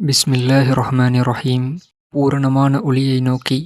பிஸ்மில்லாஹி ரஹ்மானி ரஹீம் பூரணமான ஒளியை நோக்கி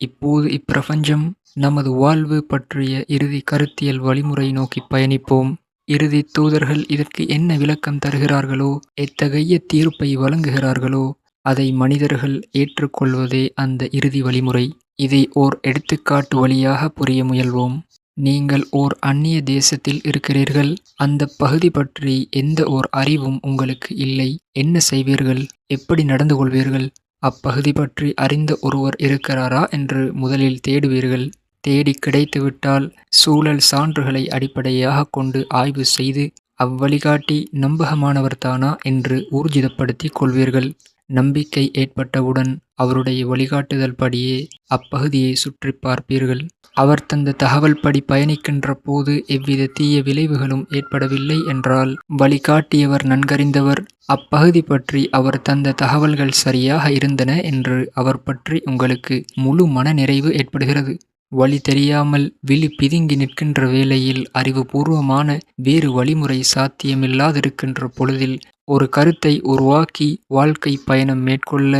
இப்போது இப்பிரபஞ்சம் நமது வாழ்வு பற்றிய இறுதி கருத்தியல் வழிமுறை நோக்கி பயணிப்போம். இறுதி தூதர்கள் இதற்கு என்ன விளக்கம் தருகிறார்களோ எத்தகைய தீர்ப்பை வழங்குகிறார்களோ அதை மனிதர்கள் ஏற்றுக்கொள்வதே அந்த இறுதி வழிமுறை. இதை ஓர் எடுத்துக்காட்டு வழியாக புரிய முயல்வோம். நீங்கள் ஓர் அந்நிய தேசத்தில் இருக்கிறீர்கள். அந்த பகுதி பற்றி எந்த ஓர் அறிவும் உங்களுக்கு இல்லை. என்ன செய்வீர்கள்? எப்படி நடந்து கொள்வீர்கள் அப்பகுதி பற்றி அறிந்த ஒருவர் இருக்கிறாரா என்று முதலில் தேடுவீர்கள். தேடி கிடைத்துவிட்டால் சூழல் சான்றுகளை அடிப்படையாக கொண்டு ஆய்வு செய்து அவ்வழிகாட்டி நம்பகமானவர்தானா என்று ஊர்ஜிதப்படுத்திக் கொள்வீர்கள். நம்பிக்கை ஏற்பட்டவுடன் அவருடைய வழிகாட்டுதல் படியே அப்பகுதியை சுற்றி பார்ப்பீர்கள். அவர் தந்த தகவல் படி பயணிக்கின்ற போது எவ்வித தீய விளைவுகளும் ஏற்படவில்லை என்றால் வழிகாட்டியவர் நன்கறிந்தவர். அப்பகுதி பற்றி அவர் தந்த தகவல்கள் சரியாக இருந்தன என்று அவர் பற்றி உங்களுக்கு முழு மன நிறைவு ஏற்படுகிறது. வழி தெரியாமல் விழி பிதுங்கி நிற்கின்ற வேளையில் அறிவுபூர்வமான வேறு வழிமுறை சாத்தியமில்லாதிருக்கின்ற பொழுதில் ஒரு கருத்தை உருவாக்கி வாழ்க்கை பயணம் மேற்கொள்ள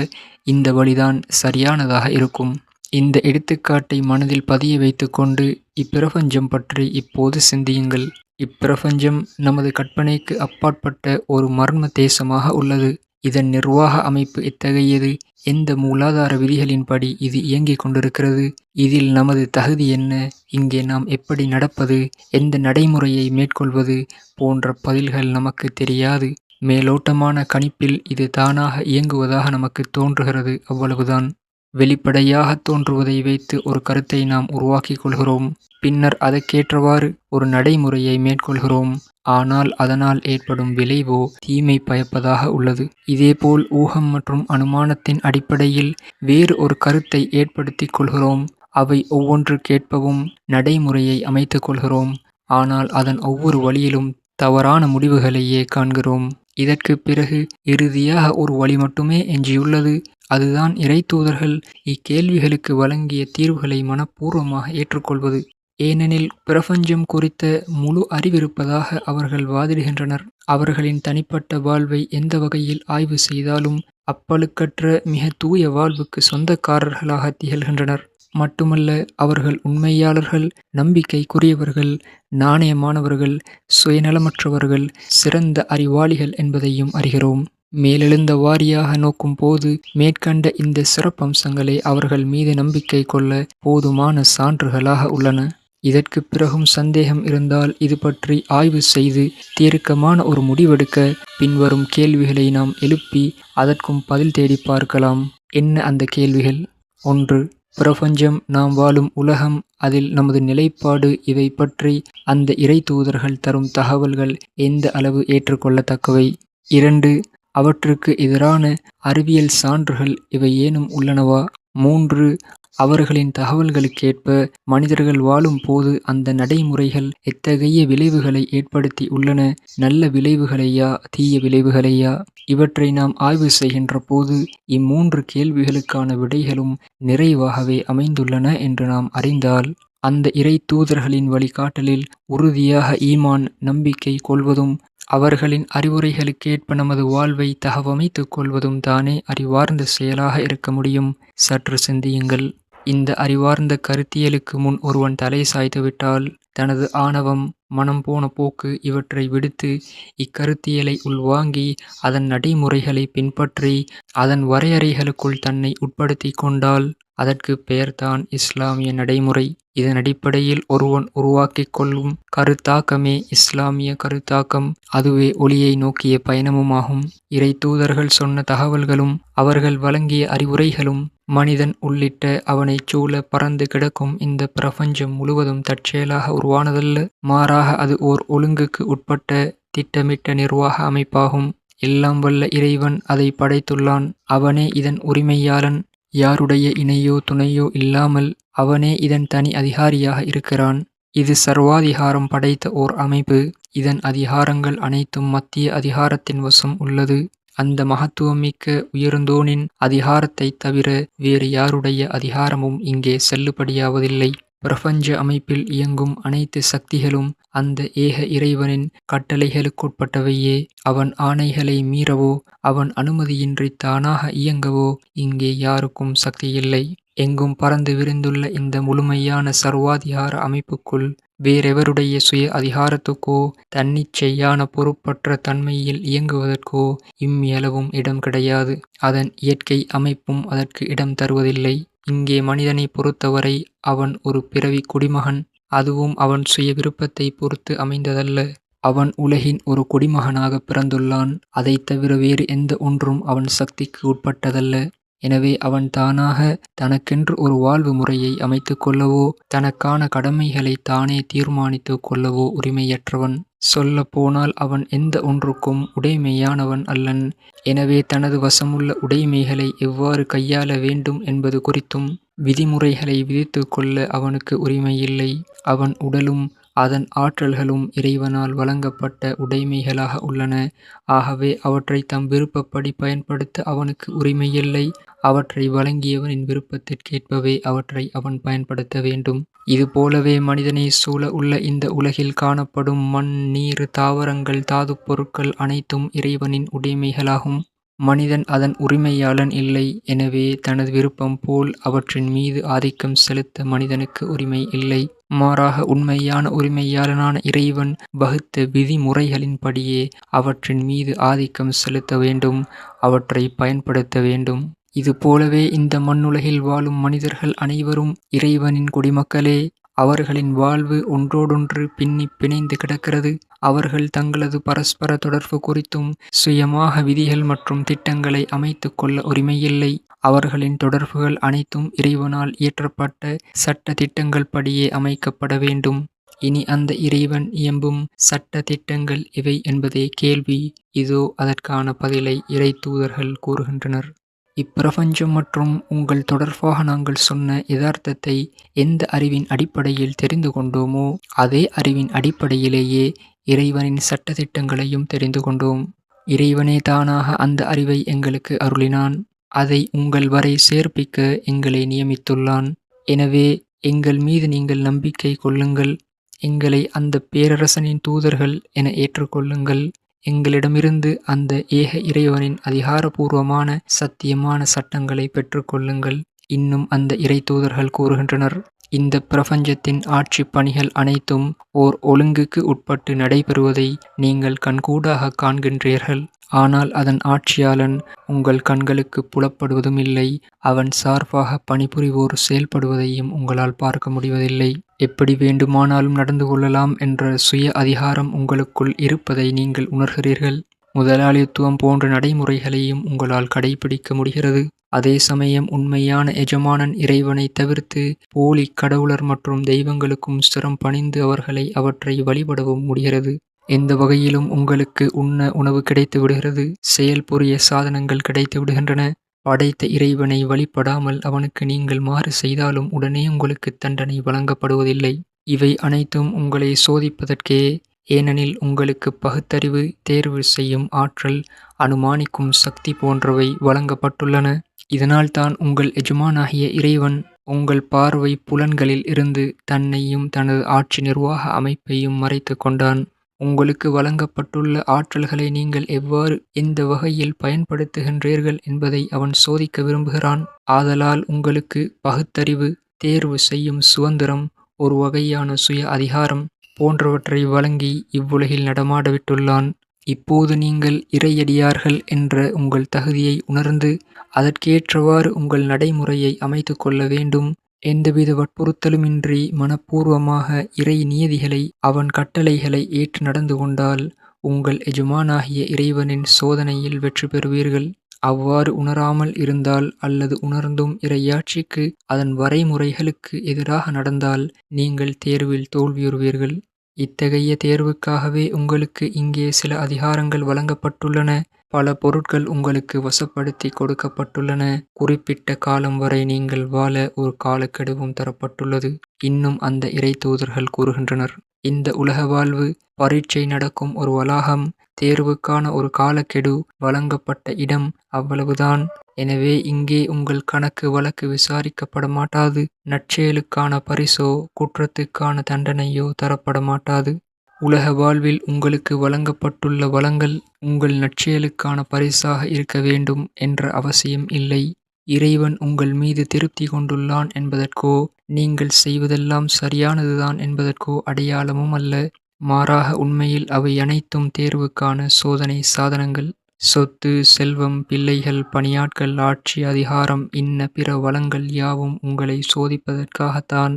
இந்த வழிதான் சரியானதாக இருக்கும். இந்த எடுத்துக்காட்டை மனதில் பதிய வைத்துக்கொண்டு இப்பிரபஞ்சம் பற்றி இப்போது சிந்தியுங்கள். இப்பிரபஞ்சம் நமது கற்பனைக்கு அப்பாற்பட்ட ஒரு மர்ம தேசமாக உள்ளது. இதன் நிர்வாக அமைப்பு இத்தகையது எந்த மூலாதார விதிகளின்படி இது இயங்கிக் கொண்டிருக்கிறது? இதில் நமது தகுதி என்ன? இங்கே நாம் எப்படி நடப்பது? எந்த நடைமுறையை மேற்கொள்வது? போன்ற பதில்கள் நமக்கு தெரியாது. மேலோட்டமான கணிப்பில் இது தானாக இயங்குவதாக நமக்கு தோன்றுகிறது அவ்வளவுதான். வெளிப்படையாக தோன்றுவதை வைத்து ஒரு கருத்தை நாம் உருவாக்கிக் கொள்கிறோம். பின்னர் அதற்கேற்றவாறு ஒரு நடைமுறையை மேற்கொள்கிறோம். ஆனால் அதனால் ஏற்படும் விளைவோ தீமை பயப்பதாக உள்ளது. இதேபோல் ஊகம் மற்றும் அனுமானத்தின் அடிப்படையில் வேறு ஒரு கருத்தை ஏற்படுத்திக் கொள்கிறோம். அவை ஒவ்வொன்று கேட்பவும் நடைமுறையை அமைத்துக் கொள்கிறோம். ஆனால் அதன் ஒவ்வொரு வழியிலும் தவறான முடிவுகளையே காண்கிறோம். இதற்கு பிறகு இறுதியாக ஒரு வழி மட்டுமே எஞ்சியுள்ளது. அதுதான் இறை தூதர்கள் இக்கேள்விகளுக்கு வழங்கிய தீர்வுகளை மனப்பூர்வமாக ஏற்றுக்கொள்வது. ஏனெனில் பிரபஞ்சம் குறித்த முழு அறிவிருப்பதாக அவர்கள் வாதிடுகின்றனர். அவர்களின் தனிப்பட்ட வாழ்வை எந்த வகையில் ஆய்வு செய்தாலும் அப்பழுக்கற்ற மிக தூய வாழ்வுக்கு சொந்தக்காரர்களாக திகழ்கின்றனர். மட்டுமல்ல அவர்கள் உண்மையாளர்கள் நம்பிக்கைக்குரியவர்கள் நாணயமானவர்கள் சுயநலமற்றவர்கள் சிறந்த அறிவாளிகள் என்பதையும் அறிகிறோம். மேலெழுந்த வாரியாக நோக்கும் போது மேற்கண்ட இந்த சிறப்பம்சங்களே அவர்கள் மீது நம்பிக்கை கொள்ள போதுமான சான்றுகளாக உள்ளன. இதற்கு பிறகும் சந்தேகம் இருந்தால் இது பற்றி ஆய்வு செய்து தீர்க்கமான ஒரு முடிவெடுக்க பின்வரும் கேள்விகளை நாம் எழுப்பி அதற்கும் பதில் தேடி பார்க்கலாம். என்ன அந்த கேள்விகள்? ஒன்று பிரபஞ்சம் நாம் வாழும் உலகம் அதில் நமது நிலைப்பாடு இவை பற்றி அந்த இறை தூதர்கள் தரும் தகவல்கள் எந்த அளவு ஏற்றுக்கொள்ளத்தக்கவை? இரண்டு அவற்றுக்கு எதிரான அறிவியல் சான்றுகள் இவை ஏனும் உள்ளனவா? மூன்று அவர்களின் தகவல்களுக்கேற்ப மனிதர்கள் வாழும் போது அந்த நடைமுறைகள் எத்தகைய விளைவுகளை ஏற்படுத்தி உள்ளன? நல்ல விளைவுகளையா தீய விளைவுகளையா? இவற்றை நாம் ஆய்வு செய்கின்ற போது இம்மூன்று கேள்விகளுக்கான விடைகளும் நிறைவாகவே அமைந்துள்ளன என்று நாம் அறிந்தால் அந்த இறை தூதர்களின் வழிகாட்டலில் உறுதியாக ஈமான் நம்பிக்கை கொள்வதும் அவர்களின் அறிவுரைகளுக்கேற்ப நமது வாழ்வை தகவமைத்துக் கொள்வதும் தானே அறிவார்ந்த செயலாக இருக்க முடியும். சற்று சிந்தியுங்கள். இந்த அறிவார்ந்த கருத்தியலுக்கு முன் ஒருவன் தலை சாய்த்துவிட்டால் தனது ஆணவம் மனம் போன போக்கு இவற்றை விடுத்து இக்கருத்தியலை உள்வாங்கி அதன் நடைமுறைகளை பின்பற்றி அதன் வரையறைகளுக்குள் தன்னை உட்படுத்தி கொண்டால் அதற்கு பெயர்தான் இஸ்லாமிய நடைமுறை. இதன் அடிப்படையில் ஒருவன் உருவாக்கிக் கொள்ளும் கருத்தாக்கமே இஸ்லாமிய கருத்தாக்கம். அதுவே ஒளியை நோக்கிய பயணமுமாகும். இறை தூதர்கள் சொன்ன தகவல்களும் அவர்கள் வழங்கிய அறிவுரைகளும் மனிதன் உள்ளிட்ட அவனைச் சூழ பறந்து கிடக்கும் இந்த பிரபஞ்சம் முழுவதும் தற்செயலாக உருவானதல்ல. மாறா மாறாக அது ஓர் ஒழுங்குக்கு உட்பட்ட திட்டமிட்ட நிர்வாக அமைப்பாகும். எல்லாம் வல்ல இறைவன் அதை படைத்துள்ளான். அவனே இதன் உரிமையாளன். யாருடைய இணையோ துணையோ இல்லாமல் அவனே இதன் தனி அதிகாரியாக இருக்கிறான். இது சர்வாதிகாரம் படைத்த ஓர் அமைப்பு. இதன் அதிகாரங்கள் அனைத்தும் மத்திய அதிகாரத்தின் வசம் உள்ளது. அந்த மகத்துவமிக்க உயர்ந்தோனின் அதிகாரத்தைத் தவிர வேறு யாருடைய அதிகாரமும் இங்கே செல்லுபடியாவதில்லை. பிரபஞ்ச அமைப்பில் இயங்கும் அனைத்து சக்திகளும் அந்த ஏக இறைவனின் கட்டளைகளுக்குட்பட்டவையே. அவன் ஆணைகளை மீறவோ அவன் அனுமதியின்றி தானாக இயங்கவோ இங்கே யாருக்கும் சக்தியில்லை. எங்கும் பறந்து விரிந்துள்ள இந்த முழுமையான சர்வாதிகார அமைப்புக்குள் வேறெவருடைய சுய அதிகாரத்துக்கோ தன்னிச்சையான பொறுப்பற்ற தன்மையில் இயங்குவதற்கோ இம்மியளவும் இடம் கிடையாது. அதன் இயற்கை அமைப்பும் அதற்கு இடம் தருவதில்லை. இங்கே மனிதனை பொறுத்தவரை அவன் ஒரு பிறவி குடிமகன். அதுவும் அவன் சுய விருப்பத்தை பொறுத்து அமைந்ததல்ல. அவன் உலகின் ஒரு குடிமகனாக பிறந்துள்ளான். அதைத் தவிர வேறு எந்த ஒன்றும் அவன் சக்திக்கு உட்பட்டதல்ல. எனவே அவன் தானாக தனக்கென்று ஒரு வாழ்வு முறையை அமைத்து கொள்ளவோ தனக்கான கடமைகளை தானே தீர்மானித்து கொள்ளவோ உரிமையற்றவன். சொல்ல போனால் அவன் எந்த ஒன்றுக்கும் உடைமையானவன் அல்லன். எனவே தனது வசமுள்ள உடைமைகளை எவ்வாறு கையாள வேண்டும் என்பது குறித்தும் விதிமுறைகளை விதித்து கொள்ள அவனுக்கு உரிமையில்லை. அவன் உடலும் அதன் ஆற்றல்களும் இறைவனால் வழங்கப்பட்ட உடைமைகளாக உள்ளன. ஆகவே அவற்றை தம் விருப்பப்படி பயன்படுத்த அவனுக்கு உரிமையில்லை. அவற்றை வழங்கியவனின் விருப்பத்திற்கேற்பவே அவற்றை அவன் பயன்படுத்த வேண்டும். இதுபோலவே மனிதனை சூழ உள்ள இந்த உலகில் காணப்படும் மண் நீர் தாவரங்கள் தாதுப் பொருட்கள் அனைத்தும் இறைவனின் உடைமைகளாகும். மனிதன் அதன் உரிமையாளன் இல்லை. எனவே தனது விருப்பம் போல் அவற்றின் மீது ஆதிக்கம் செலுத்த மனிதனுக்கு உரிமை இல்லை. மாறாக உண்மையான உரிமையாளனான இறைவன் வகுத்த விதிமுறைகளின்படியே அவற்றின் மீது ஆதிக்கம் செலுத்த வேண்டும் அவற்றை பயன்படுத்த வேண்டும். இது போலவே இந்த மண்ணுலகில் வாழும் மனிதர்கள் அனைவரும் இறைவனின் குடிமக்களே அவர்களின் வாழ்வு ஒன்றோடொன்று பின்னி பிணைந்து கிடக்கிறது. அவர்கள் தங்களது பரஸ்பர தொடர்பு குறித்தும் சுயமாக விதிகள் மற்றும் திட்டங்களை அமைத்து கொள்ள உரிமையில்லை. அவர்களின் தொடர்புகள் அனைத்தும் இறைவனால் இயற்றப்பட்ட சட்ட திட்டங்கள் படியே அமைக்கப்பட வேண்டும். இனி அந்த இறைவன் இயம்பும் சட்ட திட்டங்கள் இவை என்பதே கேள்வி. இதோ அதற்கான பதிலை இறை தூதர்கள் கூறுகின்றனர். இப்பிரபஞ்சம் மற்றும் உங்கள் தொடர்பாக நாங்கள் சொன்ன யதார்த்தத்தை எந்த அறிவின் அடிப்படையில் தெரிந்து கொண்டோமோ அதே அறிவின் அடிப்படையிலேயே இறைவனின் சட்ட திட்டங்களையும் தெரிந்து கொண்டோம். இறைவனே தானாக அந்த அறிவை எங்களுக்கு அருளினான். அதை உங்கள் வரை சேர்ப்பிக்க எங்களை நியமித்துள்ளான். எனவே எங்கள் மீது நீங்கள் நம்பிக்கை கொள்ளுங்கள். எங்களை அந்த பேரரசனின் தூதர்கள் என ஏற்றுக்கொள்ளுங்கள். எங்களிடமிருந்து அந்த ஏக இறைவனின் அதிகாரபூர்வமான சத்தியமான சட்டங்களை பெற்றுக்கொள்ளுங்கள். இன்னும் அந்த இறை தூதர்கள் கூறுகின்றனர் இந்த பிரபஞ்சத்தின் ஆட்சி பணிகள் அனைத்தும் ஓர் ஒழுங்குக்கு உட்பட்டு நடைபெறுவதை நீங்கள் கண்கூடாக காண்கின்றீர்கள். ஆனால் அதன் ஆட்சியாளன் உங்கள் கண்களுக்கு புலப்படுவதும் இல்லை. அவன் சார்பாக பணிபுரிவோர் செயல்படுவதையும் உங்களால் பார்க்க முடிவதில்லை. எப்படி வேண்டுமானாலும் நடந்து கொள்ளலாம் என்ற சுய அதிகாரம் உங்களுக்குள் இருப்பதை நீங்கள் உணர்கிறீர்கள். முதலாளித்துவம் போன்ற நடைமுறைகளையும் உங்களால் கடைபிடிக்க முடிகிறது. அதே சமயம் உண்மையான எஜமானன் இறைவனை தவிர்த்து போலி கடவுளர் மற்றும் தெய்வங்களுக்கும் சிரம் பணிந்து அவர்களை அவற்றை வழிபடவும் முடிகிறது. எந்த வகையிலும் உங்களுக்கு உண்ண உணவு கிடைத்து விடுகிறது செயல் புரிய சாதனங்கள் கிடைத்து விடுகின்றன. படைத்த இறைவனை வழிபடாமல் அவனுக்கு நீங்கள் மாறு செய்தாலும் உடனே உங்களுக்கு தண்டனை வழங்கப்படுவதில்லை. இவை அனைத்தும் உங்களை சோதிப்பதற்கே ஏனெனில் உங்களுக்கு பகுத்தறிவு தேர்வு செய்யும் ஆற்றல் அனுமானிக்கும் சக்தி போன்றவை வழங்கப்பட்டுள்ளன. இதனால் தான் உங்கள் எஜமானாகிய இறைவன் உங்கள் பார்வை புலன்களில் இருந்து தன்னையும் தனது ஆட்சி நிர்வாக அமைப்பையும் மறைத்து கொண்டான். உங்களுக்கு வழங்கப்பட்டுள்ள ஆற்றல்களை நீங்கள் எவ்வாறு எந்த வகையில் பயன்படுத்துகின்றீர்கள் என்பதை அவன் சோதிக்க விரும்புகிறான். ஆதலால் உங்களுக்கு பகுத்தறிவு தேர்வு செய்யும் சுதந்திரம் ஒரு வகையான சுய அதிகாரம் போன்றவற்றை வழங்கி இவ்வுலகில் நடமாடவிட்டுள்ளான். இப்போது நீங்கள் இறையடியார்கள் என்ற உங்கள் தகுதியை உணர்ந்து அதற்கேற்றவாறு உங்கள் நடைமுறையை அமைத்து கொள்ள வேண்டும். எந்தவித வற்புறுத்தலுமின்றி மனப்பூர்வமாக இறை நியதிகளை அவன் கட்டளைகளை ஏற்று நடந்து கொண்டால் உங்கள் எஜமானாகிய இறைவனின் சோதனையில் வெற்றி பெறுவீர்கள். அவ்வாறு உணராமல் இருந்தால் அல்லது உணர்ந்தும் இறையாட்சிக்கு அதன் வரைமுறைகளுக்கு எதிராக நடந்தால் நீங்கள் தேர்வில் தோல்வியுறுவீர்கள். இத்தகைய தேர்வுக்காகவே உங்களுக்கு இங்கே சில அதிகாரங்கள் வழங்கப்பட்டுள்ளன. பல பொருட்கள் உங்களுக்கு வசப்படுத்தி கொடுக்கப்பட்டுள்ளன. குறிப்பிட்ட காலம் வரை நீங்கள் வாழ ஒரு காலக்கெடுவும் தரப்பட்டுள்ளது. இன்னும் அந்த இறை தூதர்கள் கூறுகின்றனர். இந்த உலக வாழ்வு பரீட்சை நடக்கும் ஒரு வளாகம் தேர்வுக்கான ஒரு காலக்கெடு வழங்கப்பட்ட இடம் அவ்வளவுதான். எனவே இங்கே உங்கள் கணக்கு வழக்கு விசாரிக்கப்பட மாட்டாது நற்செயலுக்கான பரிசோ குற்றத்துக்கான தண்டனையோ தரப்பட மாட்டாது உலக வாழ்வில் உங்களுக்கு வழங்கப்பட்டுள்ள வளங்கள் உங்கள் நற்செயலுக்கான பரிசாக இருக்க வேண்டும் என்ற அவசியம் இல்லை. இறைவன் உங்கள் மீது திருப்தி கொண்டுள்ளான் என்பதற்கோ நீங்கள் செய்வதெல்லாம் சரியானதுதான் என்பதற்கோ அடையாளமும் அல்ல. மாறாக உண்மையில் அவை அனைத்தும் தேர்வுக்கான சோதனை சாதனங்கள். சொத்து செல்வம் பிள்ளைகள் பணியாட்கள் ஆட்சி அதிகாரம் இன்ன பிற வளங்கள் யாவும் உங்களை சோதிப்பதற்காகத்தான்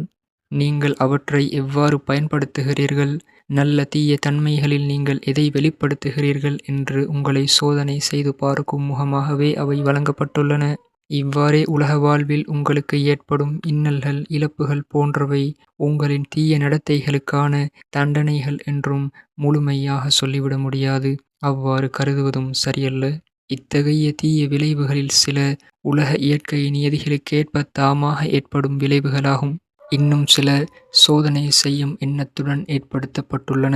நீங்கள் அவற்றை எவ்வாறு பயன்படுத்துகிறீர்கள்? நல்ல தீய தன்மைகளில் நீங்கள் எதை வெளிப்படுத்துகிறீர்கள் என்று உங்களை சோதனை செய்து பார்க்கும் முகமாகவே அவை வழங்கப்பட்டுள்ளன. இவ்வாறே உலக வாழ்வில் உங்களுக்கு ஏற்படும் இன்னல்கள் இழப்புகள் போன்றவை உங்களின் தீய நடத்தைகளுக்கான தண்டனைகள் என்றும் முழுமையாக சொல்லிவிட முடியாது. அவ்வாறு கருதுவதும் சரியல்ல. இத்தகைய தீய விளைவுகளில் சில உலக இயற்கை நியதிகளுக்கேற்ப தாமாக ஏற்படும் விளைவுகளாகும். இன்னும் சில சோதனை செய்யும் எண்ணத்துடன் ஏற்படுத்தப்பட்டுள்ளன.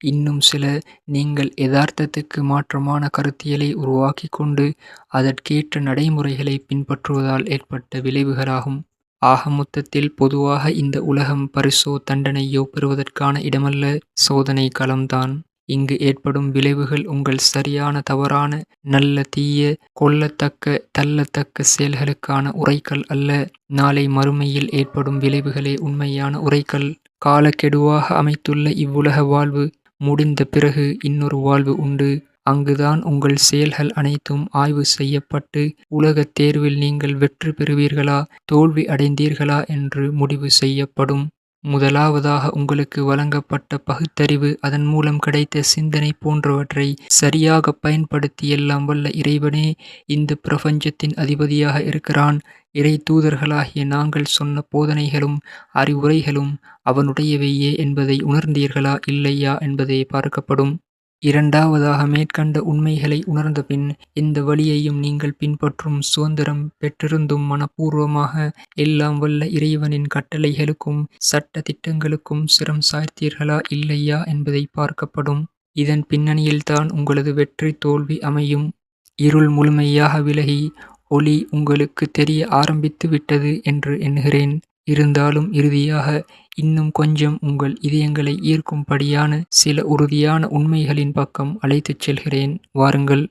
இன்னும் சில நீங்கள் யதார்த்தத்துக்கு மாற்றமான கருத்தியலை உருவாக்கி கொண்டு அதற்கேற்ற நடைமுறைகளை பின்பற்றுவதால் ஏற்பட்ட விளைவுகளாகும். ஆக மொத்தத்தில் பொதுவாக இந்த உலகம் பரிசோ தண்டனையோ பெறுவதற்கான இடமல்ல சோதனை களம்தான். இங்கு ஏற்படும் விளைவுகள் உங்கள் சரியான தவறான நல்ல தீய கொல்லத்தக்க தள்ளத்தக்க செயல்களுக்கான உரைக்கல் அல்ல. நாளை மறுமையில் ஏற்படும் விளைவுகளே உண்மையான உரைக்கல் காலக்கெடுவாக அமைத்துள்ள இவ்வுலக வாழ்வு முடிந்த பிறகு இன்னொரு வாழ்வு உண்டு. அங்குதான் உங்கள் செயல்கள் அனைத்தும் ஆய்வு செய்யப்பட்டு உலகத் தேர்வில் நீங்கள் வெற்றி பெறுவீர்களா தோல்வி அடைந்தீர்களா என்று முடிவு செய்யப்படும். முதலாவதாக உங்களுக்கு வழங்கப்பட்ட பகுத்தறிவு அதன் மூலம் கிடைத்த சிந்தனை போன்றவற்றை சரியாக பயன்படுத்தி எல்லாம் வல்ல இறைவனே இந்த பிரபஞ்சத்தின் அதிபதியாக இருக்கிறான். இறை தூதர்களாகிய நாங்கள் சொன்ன போதனைகளும் அறிவுரைகளும் அவனுடையவையே என்பதை உணர்ந்தீர்களா இல்லையா என்பதே பார்க்கப்படும். இரண்டாவதாக மேற்கண்ட உண்மைகளை உணர்ந்தபின் இந்த வழியையும் நீங்கள் பின்பற்றும் சுதந்திரம் பெற்றிருந்தும் மனப்பூர்வமாக எல்லாம் வல்ல இறைவனின் கட்டளைகளுக்கும் சட்ட திட்டங்களுக்கும் சிரம் சாய்த்தீர்களா இல்லையா என்பதை பார்க்கப்படும். இதன் பின்னணியில்தான் உங்களது வெற்றி தோல்வி அமையும். இருள் முழுமையாக விலகி ஒளி உங்களுக்கு தெரிய ஆரம்பித்து விட்டது என்று எண்ணுகிறேன். இருந்தாலும் இறுதியாக இன்னும் கொஞ்சம் உங்கள் இதயங்களை ஈர்க்கும்படியான சில உறுதியான உண்மைகளின் பக்கம் அழைத்துச் செல்கிறேன். வாருங்கள்.